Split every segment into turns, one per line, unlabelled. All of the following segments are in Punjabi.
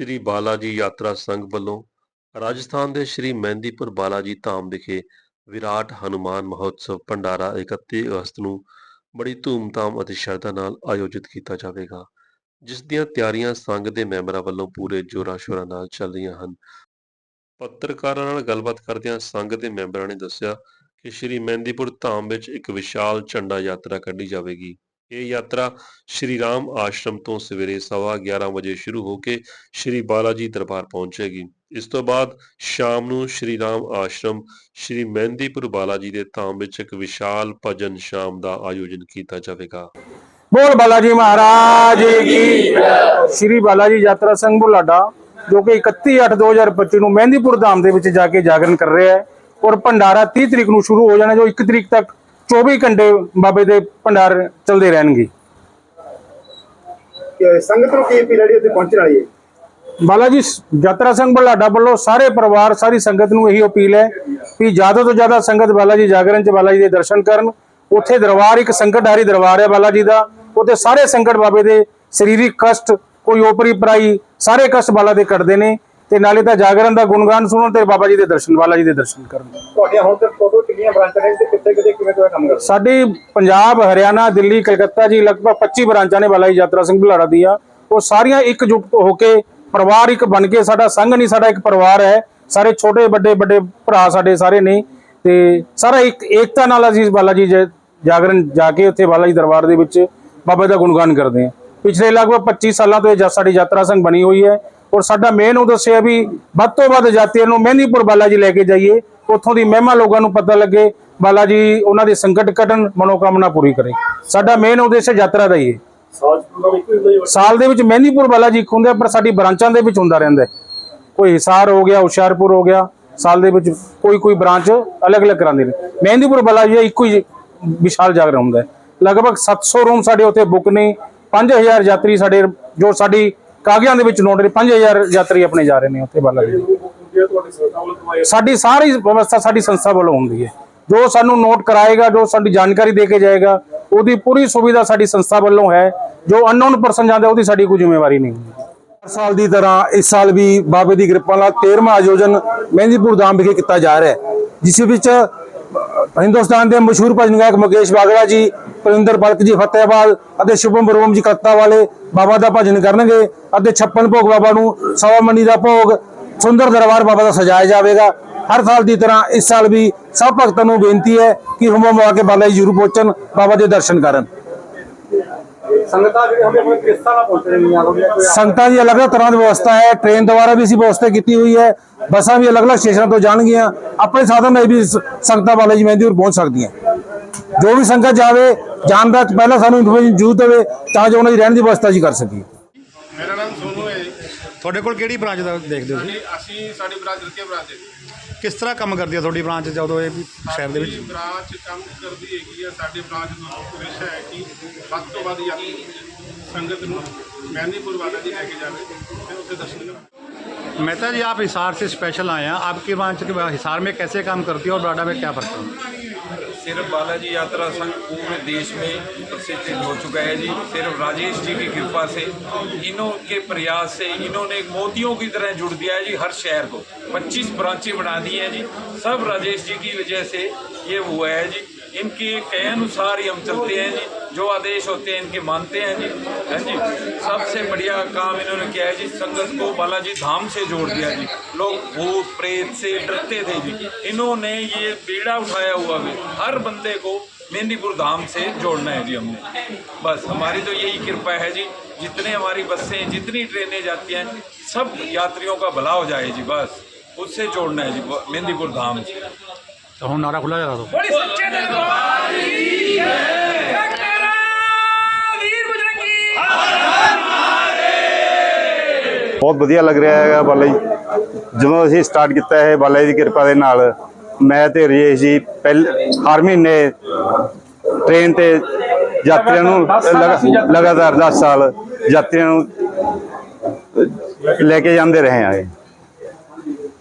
ਸ਼੍ਰੀ ਬਾਲਾਜੀ ਯਾਤਰਾ ਸੰਘ ਵੱਲੋਂ ਰਾਜਸਥਾਨ ਦੇ ਸ਼੍ਰੀ ਮਹਿੰਦੀਪੁਰ ਬਾਲਾਜੀ ਧਾਮ ਵਿਖੇ ਵਿਰਾਟ ਹਨੂਮਾਨ ਮਹੋਤਸਵ ਭੰਡਾਰਾ 31 ਅਗਸਤ ਨੂੰ ਬੜੀ ਧੂਮਧਾਮ ਅਤੇ ਸ਼ਰਧਾ ਨਾਲ ਆਯੋਜਿਤ ਕੀਤਾ ਜਾਵੇਗਾ, ਜਿਸ ਦੀਆਂ ਤਿਆਰੀਆਂ ਸੰਘ ਦੇ ਮੈਂਬਰਾਂ ਵੱਲੋਂ ਪੂਰੇ ਜੋਰਾਂ ਸ਼ੋਰਾਂ ਨਾਲ ਚੱਲ ਰਹੀਆਂ ਹਨ। ਪੱਤਰਕਾਰਾਂ ਨਾਲ ਗੱਲਬਾਤ ਕਰਦਿਆਂ ਸੰਘ ਦੇ ਮੈਂਬਰਾਂ ਨੇ ਦੱਸਿਆ ਕਿ ਸ਼੍ਰੀ ਮਹਿੰਦੀਪੁਰ ਧਾਮ ਵਿੱਚ ਇੱਕ ਵਿਸ਼ਾਲ ਝੰਡਾ ਯਾਤਰਾ ਕੱਢੀ ਜਾਵੇਗੀ। ਇਹ ਯਾਤਰਾ ਸ਼੍ਰੀ ਰਾਮ ਆਸ਼ਰਮ ਤੋਂ ਸਵੇਰੇ ਸਵਾ 11 ਵਜੇ ਸ਼ੁਰੂ ਹੋ ਕੇ ਸ਼੍ਰੀ ਬਾਲਾਜੀ ਦਰਬਾਰ ਪਹੁੰਚੇਗੀ। ਇਸ ਤੋਂ ਬਾਅਦ ਸ਼ਾਮ ਨੂੰ ਸ਼੍ਰੀ ਰਾਮ ਆਸ਼ਰਮ, ਸ਼੍ਰੀ ਮਹਿੰਦੀਪੁਰ ਬਾਲਾਜੀ ਦੇ ਧਾਮ ਵਿੱਚ ਇੱਕ ਵਿਸ਼ਾਲ ਭਜਨ ਸ਼ਾਮ ਦਾ ਆਯੋਜਨ ਕੀਤਾ ਜਾਵੇਗਾ।
ਬੋਲ ਬਾਲਾਜੀ ਮਹਾਰਾਜ ਕੀ ਸ਼੍ਰੀ ਬਾਲਾਜੀ ਯਾਤਰਾ ਸੰਘ ਬੁਲਾਡਾ, ਜੋ ਕਿ 31 8 2025 ਨੂੰ ਮਹਿੰਦੀਪੁਰ ਧਾਮ ਦੇ ਵਿੱਚ ਜਾ ਕੇ ਜਾਗਰਣ ਕਰ ਰਿਹਾ ਹੈ। ਔਰ ਭੰਡਾਰਾ 30 ਤਰੀਕ ਨੂੰ ਸ਼ੁਰੂ ਹੋ ਜਾਣਾ, ਜੋ 1 ਤਰੀਕ ਤੱਕ 24 ਘੰਟੇ ਬਾਬੇ ਦੇ ਭੰਡਾਰ ਚੱਲਦੇ ਰਹਿਣਗੇ।
ਕਿ ਸੰਗਤ ਨੂੰ ਕੀ ਅਪੀਲ ਹੈ ਜਿਹੜੀ ਉੱਥੇ ਪਹੁੰਚਣ ਵਾਲੀ ਹੈ?
ਬਾਲਾਜੀ ਸ- ਯਾਤਰਾ ਸੰਘ ਬੁਲਾਡਾ ਵੱਲੋਂ ਸਾਰੇ ਪਰਿਵਾਰ ਸਾਰੀ ਸੰਗਤ ਨੂੰ ਇਹੀ ਅਪੀਲ ਹੈ ਕਿ ਜ਼ਿਆਦਾ ਤੋਂ ਜ਼ਿਆਦਾ ਸੰਗਤ ਬਾਲਾਜੀ ਜਾਗਰਣ ਚ ਬਾਲਾਜੀ ਦੇ ਦਰਸ਼ਨ ਕਰਨ। ਉੱਥੇ ਦਰਬਾਰ ਇੱਕ ਸੰਕਟਹਾਰੀ ਦਰਬਾਰ ਹੈ ਬਾਲਾਜੀ ਦਾ। ਉੱਥੇ ਸਾਰੇ ਸੰਕਟ ਬਾਬੇ ਦੇ ਸਰੀਰਕ ਕਸ਼ਟ ਕੋਈ ਓਪਰੀ ਪਰਾਈ ਸਾਰੇ ਕਸ਼ਟ ਬਾਲਾ ਦੇ ਕੱਟਦੇ ਨੇ। ਤੇ ਨਾਲੇ ਤਾਂ ਜਾਗਰਣ ਦਾ ਗੁਣਗਾਨ ਸੁਣਨ ਤੇ ਬਾਬਾ ਜੀ ਦੇ ਦਰਸ਼ਨ ਬਾਲਾਜੀ ਦੇ ਦਰਸ਼ਨ ਕਰਨ।
ਤੁਹਾਡੀਆਂ ਹੁਣ ਤੱਕ ਟੋਟਲ ਕਿੰਨੀਆਂ ਬ੍ਰਾਂਚਾਂ ਨੇ ਤੇ ਕਿੱਥੇ ਕਿੱਥੇ ਕਿਵੇਂ ਕਿਵੇਂ ਕੰਮ ਕਰਦੇ?
ਸਾਡੀ ਪੰਜਾਬ ਹਰਿਆਣਾ ਦਿੱਲੀ ਕਲਕੱਤਾ ਜੀ ਲਗਭਗ 25 ਬ੍ਰਾਂਚਾਂ ਨੇ ਬਾਲਾਜੀ ਯਾਤਰਾ ਸਿੰਘ ਬੁਲਾੜਾ ਦੀਆਂ ਉਹ ਸਾਰੀਆਂ ਇਕਜੁੱਟ ਹੋ ਕੇ ਪਰਿਵਾਰ ਇੱਕ ਬਣ ਕੇ ਸਾਡਾ ਸੰਘ ਨਹੀਂ ਸਾਡਾ ਇੱਕ ਪਰਿਵਾਰ ਹੈ। ਸਾਰੇ ਛੋਟੇ ਵੱਡੇ ਵੱਡੇ ਭਰਾ ਸਾਡੇ ਸਾਰੇ ਨੇ ਤੇ ਸਾਰਾ ਇੱਕ ਏਕਤਾ ਨਾਲ ਅਸੀਂ ਬਾਲਾਜੀ ਜ- ਜਾਗਰਣ ਜਾ ਕੇ ਉੱਥੇ ਬਾਲਾਜੀ ਦਰਬਾਰ ਦੇ ਵਿੱਚ ਬਾਬਾ ਦਾ ਗੁਣਗਾਨ ਕਰਦੇ ਹਾਂ। ਪਿਛਲੇ ਲਗਭਗ 25 ਸਾਲਾਂ ਤੋਂ ਇਹ ਜਾ- ਸਾਡੀ ਯਾਤਰਾ ਸੰਘ ਬਣੀ ਹੋਈ ਹੈ। ਔਰ ਸਾਡਾ ਮੇਨ ਉਹ ਦੱਸਿਆ ਵੀ ਵੱਧ ਤੋਂ ਵੱਧ ਜਾਤੀਆਂ ਨੂੰ ਮਹਿੰਦੀਪੁਰ ਬਾਲਾਜੀ ਲੈ ਕੇ ਜਾਈਏ, ਉੱਥੋਂ ਦੀ ਮਹਿਮਾ ਲੋਕਾਂ ਨੂੰ ਪਤਾ ਲੱਗੇ, ਬਾਲਾਜੀ ਉਹਨਾਂ ਦੇ ਸੰਕਟ ਕੱਟਣ, ਮਨੋਕਾਮਨਾ ਪੂਰੀ ਕਰੇ। ਸਾਡਾ ਮੇਨ ਉਦੇਸ਼ ਯਾਤਰਾ ਦਾ ਹੀ ਹੈ ਸਾਲ ਦੇ ਵਿੱਚ ਮਹਿੰਦੀਪੁਰ ਬਾਲਾਜੀ ਇੱਕ ਹੁੰਦਾ, ਪਰ ਸਾਡੀ ਬ੍ਰਾਂਚਾਂ ਦੇ ਵਿੱਚ ਹੁੰਦਾ ਰਹਿੰਦਾ ਕੋਈ ਹਿਸਾਰ ਹੋ ਗਿਆ, ਹੁਸ਼ਿਆਰਪੁਰ ਹੋ ਗਿਆ, ਸਾਲ ਦੇ ਵਿੱਚ ਕੋਈ ਕੋਈ ਬ੍ਰਾਂਚ ਅਲੱਗ-ਅਲੱਗ ਕਰਾਉਂਦੇ ਨੇ। ਮਹਿੰਦੀਪੁਰ ਬਾਲਾਜੀ ਦਾ ਇੱਕੋ ਹੀ ਵਿਸ਼ਾਲ ਜਾਗਰ ਹੁੰਦਾ ਹੈ। ਲਗਭਗ 700 ਰੂਮ ਸਾਡੇ ਉੱਥੇ ਬੁੱਕ ਨੇ 5000 ਯਾਤਰੀ ਸਾਡੇ, ਜੋ ਸਾਡੀ ਕਾਗਜ਼ਾਂ ਦੇ ਵਿੱਚ ਨੋਟ ਨੇ 5000 ਯਾਤਰੀ ਆਪਣੇ ਜਾ ਰਹੇ ਨੇ ਉੱਥੇ ਬਾਲਾਜੀ ਸਾਡੀ ਸਾਰੀ ਵਿਵਸਥਾ ਸਾਡੀ ਸੰਸਥਾ ਵੱਲੋਂ ਹੁੰਦੀ ਹੈ। ਜੋ ਸਾਨੂੰ ਨੋਟ ਕਰਾਏਗਾ, ਜੋ ਸਾਡੀ ਜਾਣਕਾਰੀ ਦੇ ਕੇ ਜਾਏਗਾ, ਉਹਦੀ ਪੂਰੀ ਸੁਵਿਧਾ ਸਾਡੀ ਸੰਸਥਾ ਵੱਲੋਂ ਹੈ। ਜੋ ਅਨਨੋਨ ਪਰਸਨ ਜਾਂਦਾ, ਉਹਦੀ ਸਾਡੀ ਕੋਈ ਜ਼ਿੰਮੇਵਾਰੀ ਨਹੀਂ
ਹਰ ਸਾਲ ਦੀ ਤਰ੍ਹਾਂ ਇਸ ਸਾਲ ਵੀ ਬਾਬੇ ਦੀ ਕਿਰਪਾ ਨਾਲ 13ਵਾਂ ਆਯੋਜਨ ਮਹਿੰਦੀਪੁਰ ਧਾਮ ਵਿਖੇ ਕੀਤਾ ਜਾ ਰਿਹਾ ਹੈ, ਜਿਸ ਵਿੱਚ ਹਿੰਦੁਸਤਾਨ ਦੇ ਮਸ਼ਹੂਰ ਭਜਨ ਗਾਇਕ ਮੁਕੇਸ਼ ਬਾਗੜਾ ਜੀ, ਪਰਿੰਦਰ ਬਲਕ ਜੀ ਫਤਿਹਾਬਾਦ ਅਤੇ ਸ਼ੁਭਮ ਬਰੋਮ ਜੀ ਕਲਕੱਤਾ ਵਾਲੇ ਬਾਬਾ ਦਾ ਭਜਨ ਕਰਨਗੇ ਅਤੇ 56 ਭੋਗ ਬਾਬਾ ਨੂੰ ਸਵਾ ਮਣੀ ਦਾ ਭੋਗ ਸੁੰਦਰ ਦਰਬਾਰ ਬਾਬਾ ਦਾ ਸਜਾਇਆ ਜਾਵੇਗਾ। ਹਰ ਸਾਲ ਦੀ ਤਰ੍ਹਾਂ ਇਸ ਸਾਲ ਵੀ ਸਭ ਭਗਤਾਂ ਨੂੰ ਬੇਨਤੀ ਹੈ ਕਿ ਹੁਮਮ ਆ ਕੇ ਬਾਲਾ ਜੀ ਜ਼ਰੂਰ ਪਹੁੰਚਣ, ਬਾਬਾ ਦੇ ਦਰਸ਼ਨ ਕਰਨ।
ਸੰਗਤਾਂ ਜਿਹੜੀ ਹਮੇ ਆਪਣੇ ਕਿਸ ਤਰ੍ਹਾਂ ਪਹੁੰਚ ਰਹੀਆਂ ਹੋਗੀਆਂ ਕੋਈ
ਸੰਗਤਾਂ ਦੀ ਅਲੱਗ-ਅਲੱਗ ਤਰ੍ਹਾਂ ਦੀ ਵਿਵਸਥਾ ਹੈ ਟ੍ਰੇਨ ਦੁਆਰਾ ਵੀ ਅਸੀਂ ਵਿਵਸਥਾ ਕੀਤੀ ਹੋਈ ਹੈ, ਬੱਸਾਂ ਵੀ ਅਲੱਗ-ਅਲੱਗ ਸਟੇਸ਼ਨਾਂ ਤੋਂ ਜਾਣਗੀਆਂ, ਆਪਣੇ ਸਾਧਨ ਨਾਲ ਵੀ ਸੰਗਤਾਂ ਵਾਲੇ ਜੀ ਮਹਿੰਦੀਪੁਰ ਪਹੁੰਚ ਸਕਦੀਆਂ। ਜੋ ਵੀ ਸੰਗਤ ਜਾਵੇ, ਜਾਣ ਦਾ ਪਹਿਲਾਂ ਸਾਨੂੰ ਇਨਫੋਰਮੇਸ਼ਨ ਜ਼ਰੂਰ ਦੇਵੇ, ਤਾਂ ਜੋ ਉਹਨਾਂ ਦੀ ਰਹਿਣ ਦੀ ਵਿਵਸਥਾ ਜੀ ਕਰ ਸਕੀਏ।
ਤੁਹਾਡੇ ਕੋਲ ਕਿਹੜੀ ਬ੍ਰਾਂਚ ਦਾ ਦੇਖਦੇ ਹੋ
ਸਾਡੀ ਅਸੀਂ ਸਾਡੀ ਬ੍ਰਾਂਚ ਰਕੇ ਬ੍ਰਾਂਚ ਹੈ
ਕਿਸ ਤਰ੍ਹਾਂ ਕੰਮ ਕਰਦੀ ਹੈ ਤੁਹਾਡੀ ਬ੍ਰਾਂਚ ਜਦੋਂ ਇਹ ਵੀ ਸ਼ਹਿਰ ਦੇ ਵਿੱਚ
ਸਾਡੀ ਬ੍ਰਾਂਚ ਕੰਮ ਕਰਦੀ ਹੈਗੀ ਆ ਸਾਡੇ ਬ੍ਰਾਂਚ ਦਾ ਉਦੇਸ਼ ਹੈ ਕਿ ਵੱਧ ਤੋਂ ਵੱਧ ਯਾਤਰੀ ਸੰਗਤ ਨੂੰ ਮਹਿੰਦੀਪੁਰ ਵਾਲਾ ਜੀ ਲੈ ਕੇ ਜਾਵੇ ਤੇ ਉੱਥੇ ਦਰਸ਼ਨ ਕਰਨ
मेहता जी आप हिसार से स्पेशल आए हैं आपकी ब्रांच के हिसार में कैसे काम करती है और बराडा में क्या फर्क है
सिर्फ बालाजी यात्रा संघ पूरे देश में प्रसिद्ध हो चुका है जी सिर्फ राजेश जी की कृपा से इन्हों के प्रयास से इन्होंने एक मोतियों की तरह जुड़ दिया है जी हर शहर को 25 ब्रांचें बना दी हैं जी सब राजेश जी की वजह से ये हुआ है जी इनके कहे अनुसार ही हम चलते हैं जी। जो आदेश होते हैं इनके मानते हैं जी। हैं जी? सबसे बढ़िया काम इन्होंने किया है जी। संगत को बालाजी धाम से जोड़ दिया जी। लोग भूत, प्रेत से डरते थे जी। इन्होंने ये बीड़ा उठाया हुआ भी। हर बंदे को मेहंदीपुर धाम से जोड़ना है जी हमने बस, हमारी तो यही कृपा है जी। जितने हमारी बसें, जितनी ट्रेनें जाती हैं, सब यात्रियों का भला हो जाए जी, बस। उससे जोड़ना है जी मेहंदीपुर धाम से।
ਤਾਂ ਹੁਣ ਨਾਰਾ ਖੁੱਲਾ ਜਗਾ ਦੋ ਬੜੀ ਸੱਚੇ ਦਿਲ ਗੋਪਾਲ
ਬਹੁਤ ਵਧੀਆ ਲੱਗ ਰਿਹਾ ਹੈਗਾ ਬਾਲਾ ਜੀ। ਜਦੋਂ ਅਸੀਂ ਸਟਾਰਟ ਕੀਤਾ ਹੈ ਬਾਲਾ ਜੀ ਦੀ ਕਿਰਪਾ ਦੇ ਨਾਲ ਮੈਂ ਤੇ ਰਜੇਸ਼ ਜੀ ਪਹਿਲ ਹਰ ਮਹੀਨੇ ਟ੍ਰੇਨ ਤੇ ਯਾਤਰੀਆਂ ਨੂੰ ਲਗਾਤਾਰ 10 ਸਾਲ ਯਾਤਰੀਆਂ ਨੂੰ ਲੈ ਕੇ ਜਾਂਦੇ ਰਹੇ ਆਏ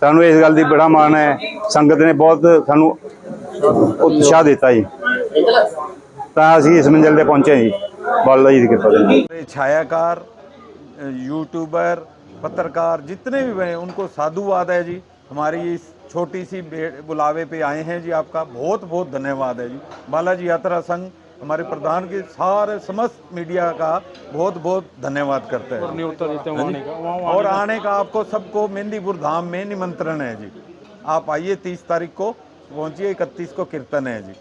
ਸਾਨੂੰ ਇਸ ਗੱਲ ਦੀ ਬੜਾ ਮਾਣ ਹੈ ਸੰਗਤ ਨੇ ਬਹੁਤ ਸਾਨੂੰ ਉਤਸ਼ਾਹ ਦਿੱਤਾ ਜੀ ਤਾਂ ਅਸੀਂ ਇਸ ਮੰਜ਼ਿਲ ਤੇ ਪਹੁੰਚੇ ਜੀ ਬਾਲਾ ਜੀ ਦੀ ਕਿਰਪਾ ਦੇ ਨਾਲ
छायाकार यूट्यूबर
पत्रकार जितने भी हैं उनको साधुवाद है जी हमारी इस छोटी सी बे- बुलावे पे आए हैं जी आपका बहुत बहुत धन्यवाद है जी बालाजी यात्रा संघ हमारे प्रधान के सारे समस्त मीडिया का बहुत बहुत धन्यवाद करते हैं। हाँ जी। और आने का आपको सबको मेहंदीपुर धाम में निमंत्रण है जी। आप आइए तीस तारीख को पहुंचिए इकतीस को कीर्तन है जी।